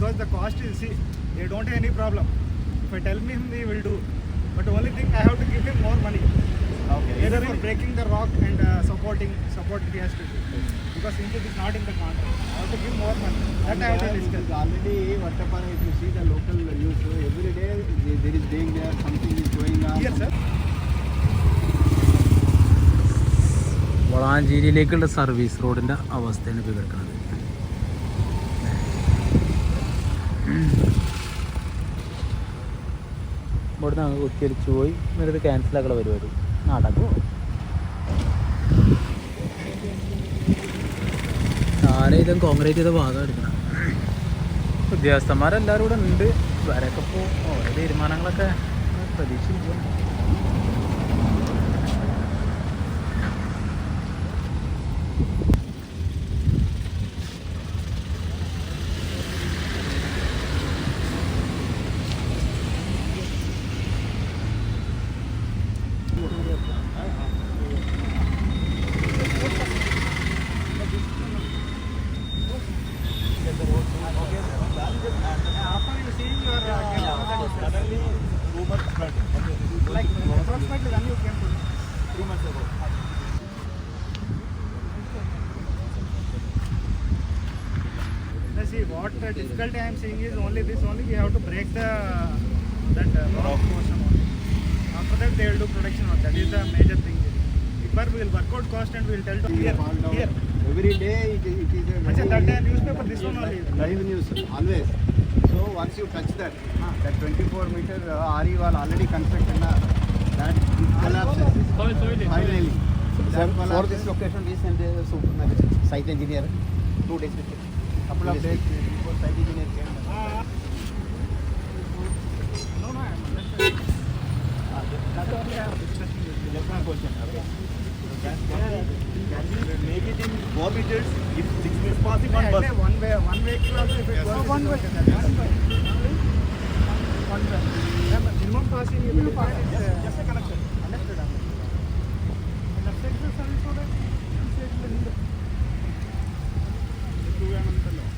because the cost is see they don't have any problem. If I tell him he will do, but the only thing I have to give him more money. Okay. Either for breaking the rock and uh, supporting support he has to do because India is not in the contract. I have to give more money. That I have to discuss. Already, Vattapara, if you see the local news, every day there there is danger, something is going on. Yes, sir. വളാഞ്ചേരിയിലേക്കുള്ള service റോഡിന്റെ അവസ്ഥയാണ് ഇപ്പോൾ കിടക്കുന്നത് ഇവിടുന്ന് അങ്ങ് കുത്തിയടിച്ചു പോയി. എന്നിട്ട് ക്യാൻസലാക്കുള്ള പരിപാടി. നടക്കുമോ ആരെയും കോൺക്രീറ്റ് ചെയ്ത ഭാഗം എടുക്കണം. ഉദ്യോഗസ്ഥന്മാരെല്ലാവരും കൂടെ ഉണ്ട്. വരൊക്കെ ഇപ്പോൾ ഓരോ തീരുമാനങ്ങളൊക്കെ പ്രതീക്ഷിക്കുന്നു rumor. Like approximately when you came to three months ago. See what uh, difficulty I am seeing is only this only we have to break the that uh, rock portion only. After that they will do production work. That is the major thing. But we will work out cost and we will tell to here. Here. Every day it, it is a Achha, that day newspaper this one only. live news always. Once you touch that, that 24 meter uh, RE wall already constructed na, that it collapses. Finally. That For this location, we send a site engineer two days before. couple of days before site engineer came. getting forfeited if six is passing on bus. One way, one way class if it yes. was one way. One way. One way. Minimum passing if it passing. Yes, just a connection. Understood. And the sexual service order is said in the window. Two and the law.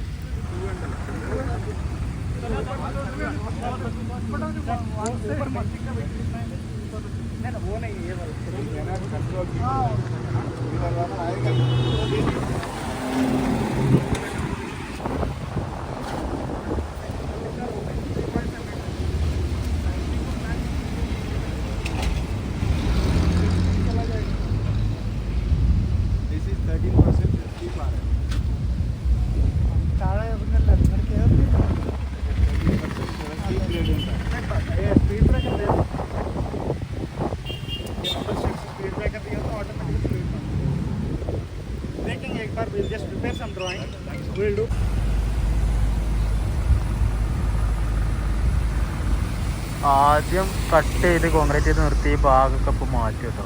Two and the law. Own అయ్యేవారు paper. We'll just prepare some drawing. We'll do. ആദ്യം cut ചെയ്ത് concrete ചെയ്ത് നിർത്തി ഭാഗമൊക്കെ ഇപ്പോൾ മാറ്റി കേട്ടോ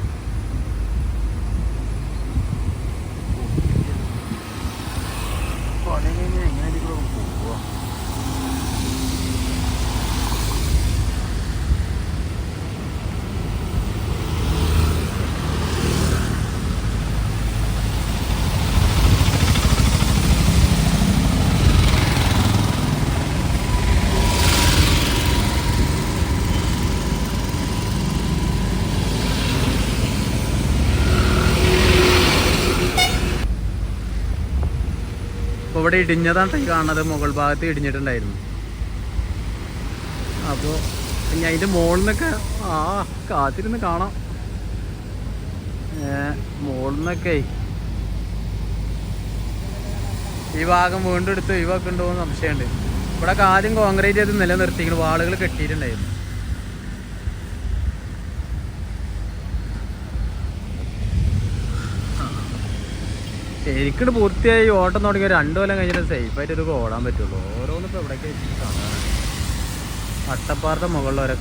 ഇവിടെ ഇടിഞ്ഞതാണ് ഈ കാണുന്നത്. മുകൾ ഭാഗത്ത് ഇടിഞ്ഞിട്ടുണ്ടായിരുന്നു. അപ്പോൾ ഇനി അതിന്റെ മുകളിൽ നിന്നൊക്കെ ആ കാത്തിരുന്ന് കാണാം. മുകളിൽ നിന്നൊക്കെ ഈ ഭാഗം വീണ്ടും എടുത്ത് ഒഴിവാക്കുന്നുണ്ടോ എന്ന് സംശയമുണ്ട്. ഇവിടെ ആദ്യം കോൺക്രീറ്റ് ചെയ്ത് നിലനിർത്തിക്കണം വാളുകൾ കെട്ടിയിട്ടുണ്ടായിരുന്നു. ശരിക്കും പൂർത്തിയായി ഓട്ടം തുടങ്ങിയ രണ്ടു കൊല്ലം കഴിഞ്ഞിട്ട് സേഫായിട്ട് ഒരു ഓടാൻ പറ്റുള്ളൂ. ഓരോന്നിപ്പോൾ എവിടെയൊക്കെ കാണാൻ അട്ടപ്പാറത്തെ മുകളിൽ വരെ